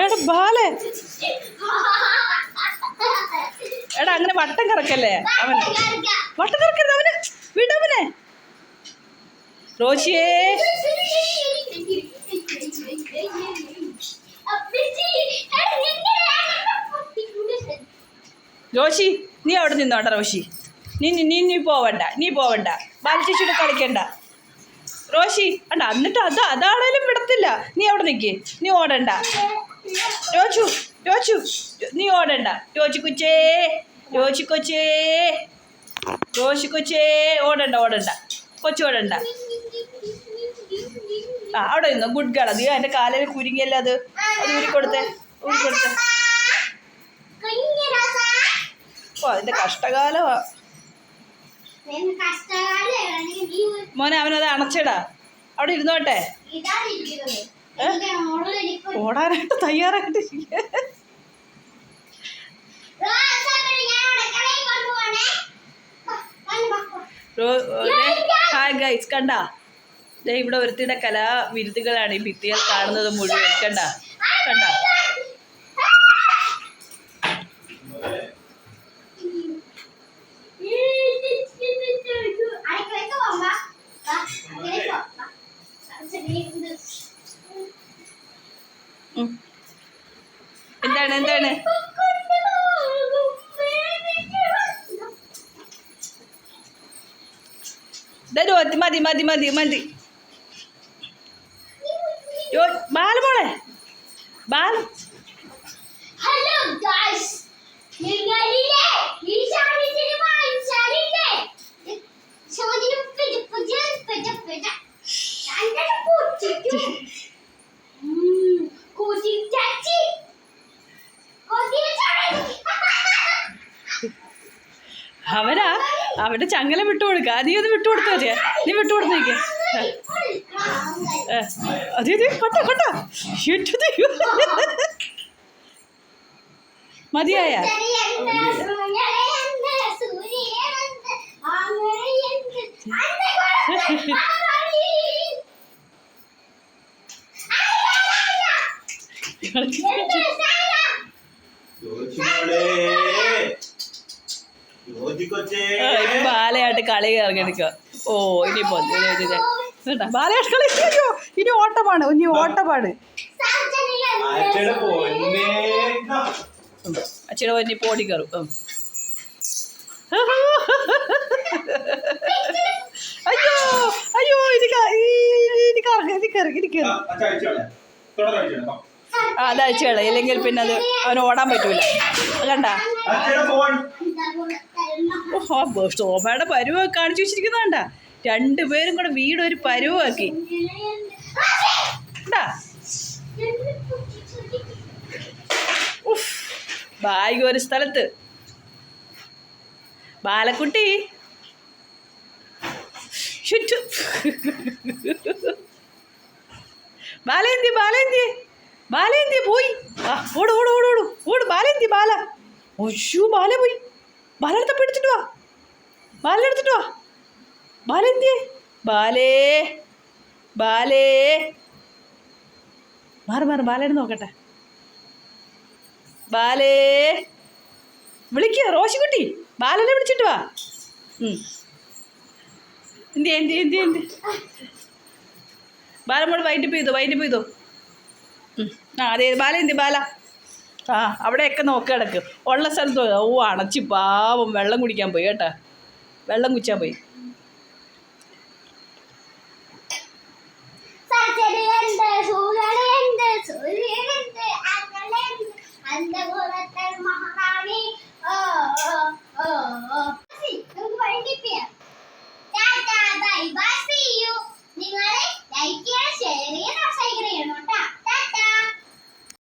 എടാ ബാലേ. എടാ അങ്ങനെ വട്ടം കറക്കല്ലേ അവൻ? വട്ടം കറക്കരുത് അവന്. വിടവനെ റോഷിയേ. റോഷി നീ അവിടെ നിന്നോണ്ട റോഷി. നീ നീ- നീ പോവണ്ട നീ പോവണ്ട. ബാലിച്ചേച്ചിയുടെ കളിക്കണ്ട. റോഷി അണ്ട എന്നിട്ട് അത് അതാണേലും വിടത്തില്ല. നീ അവിടെ നിൽക്കേ നീ ഓടണ്ട. രോച്ചു രോച്ചു നീ ഓടണ്ട. രോച്ചു കൊച്ചേ രോച്ചു കൊച്ചേ രോഷി കൊച്ചേ. ഓടണ്ട ഓടണ്ട. കൊച്ചു ഓടണ്ട. ആ അവിടെ നിന്നു. ഗുഡ് ഗേൾ അത് എന്റെ കാലിൽ കുരുങ്ങിയല്ല അത്? അത് ഊരിക്കൊടുത്തേ ഊരിക്കൊടുത്തേ ഓ അതിന്റെ കഷ്ടകാലമാ. മോനെ അവനത് അണച്ചടാ. അവിടെ ഇരുന്നോട്ടെ. ഓടാനായിട്ട് തയ്യാറായിട്ട് ഹായ് ഗൈസ് കണ്ട? ദേ ഇവിടെ ഒരുത്തിയുടെ കലാവിരുദ്ധകളാണ് ഈ ഭിത്തികൾ കാണുന്നത് മുഴുവൻ കണ്ട? കണ്ട? ഉം. എന്താണ് എന്താണ്? രോത്തി മതി മതി മതി മതി. യോ ബാല അവനാ അവന്റെ ചങ്ങല വിട്ടു കൊടുക്ക. നീ ഒന്ന് വിട്ടു കൊടുത്തോ ചേ നീ വിട്ടു കൊടുത്തേക്ക്. അതെ അതെ കൊട്ട കൊട്ട. മതിയായ? യോജിക്കൊച്ചേ ആ, ഇനി ബാലയായിട്ട് കളി ഇറങ്ങിയെടുക്കുക ഓ ഇനി ബാലയായിട്ട് കളി അയ്യോ ഇനി ഓട്ടമാണ്. ഇനി ഓട്ടമാണ്. പൊന്നേ അച്ഛയുടെ ഇനി പോടി കയറും. അയ്യോ അയ്യോ എനിക്ക് എനിക്ക് എനിക്ക് എനിക്ക് അത് കളയാം ഇല്ലെങ്കിൽ പിന്നെ അത് അവന് ഓടാൻ പറ്റൂല. കണ്ട? ഫോൺ ശോഭയുടെ പരുവൊക്കെ കാണിച്ചു വെച്ചിരിക്കുന്നതാണ്ട രണ്ടുപേരും കൂടെ വീട് ഒരു പരുവാക്കി ബാഗ് ഒരു സ്ഥലത്ത്. ബാലക്കുട്ടി? ബാലേന്തി ബാലേന്തി. ബാലേന്തി പോയി. ഓട് ഓട് ഓട് ഓട്. ഓട് ബാലേന്തി ബാല. ഒശു ബാല പോയി. ബാലെടുത്ത പിടിച്ചിട്ട് വാ. ബാലെടുത്തിട്ട് വാ. ബാലെന്തിയേ ബാലേ. ബാലേ. മാറി മാറി ബാലേന്ന് നോക്കട്ടെ. ബാലേ. വിളിക്കുക റോഷിക്കുട്ടി. ബാലനെ വിളിച്ചിട്ട് വാ. എന്തി എന്തി എന്തി എന്തി ബാലമോൾ വൈൻഡപ്പ് ചെയ്തോ വൈൻഡപ്പ് ചെയ്തോ. ആ അതെ ബാല എന്തി ബാല. ആ അവിടെയൊക്കെ നോക്കി കിടക്ക് ഉള്ള സ്ഥലത്ത്. ഓ അണച്ചി പാവം വെള്ളം കുടിക്കാൻ പോയി കേട്ടാ വെള്ളം കുടിച്ചാൻ പോയി സച്ചരിയുണ്ട്